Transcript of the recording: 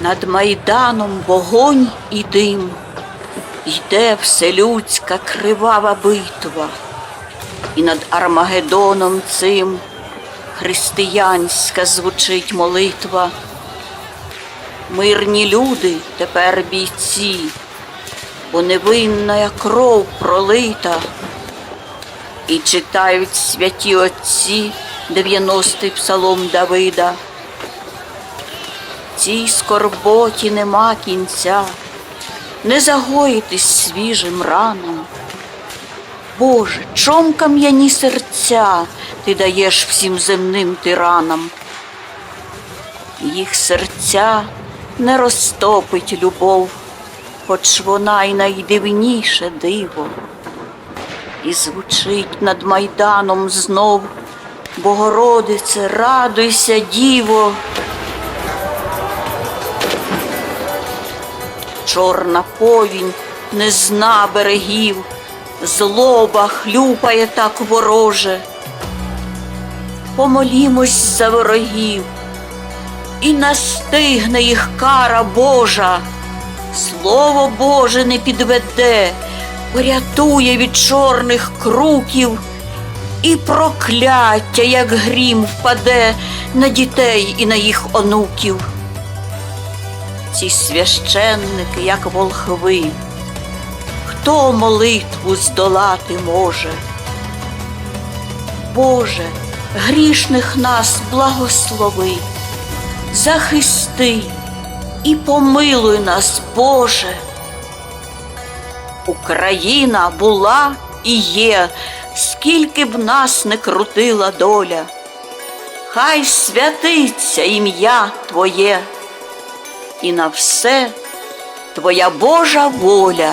Над майданом вогонь і дим, йде вселюдська кривава битва, і над Армагеддоном цим християнська звучить молитва. Мирні люди тепер бійці, бо невинна кров пролита, і читають святі отці дев'яностий псалом Давида. Цій скорботі нема кінця, не загоїтись свіжим раном. Боже, чом кам'яні серця ти даєш всім земним тиранам? Їх серця не розтопить любов, хоч вона й найдивніше диво. І звучить над майданом знов Богородице, радуйся, діво. Чорна повінь не зна берегів, злоба хлюпає так вороже. Помолімось за ворогів, і настигне їх кара Божа. Слово Боже не підведе, порятує від чорних круків, і прокляття, як грім, впаде на дітей і на їх онуків. Ці священники, як волхви, хто молитву здолати може? Боже, грішних нас благослови, захисти і помилуй нас, Боже. Україна була і є, скільки б нас не крутила доля. Хай святиться ім'я Твоє, і на все Твоя Божа воля.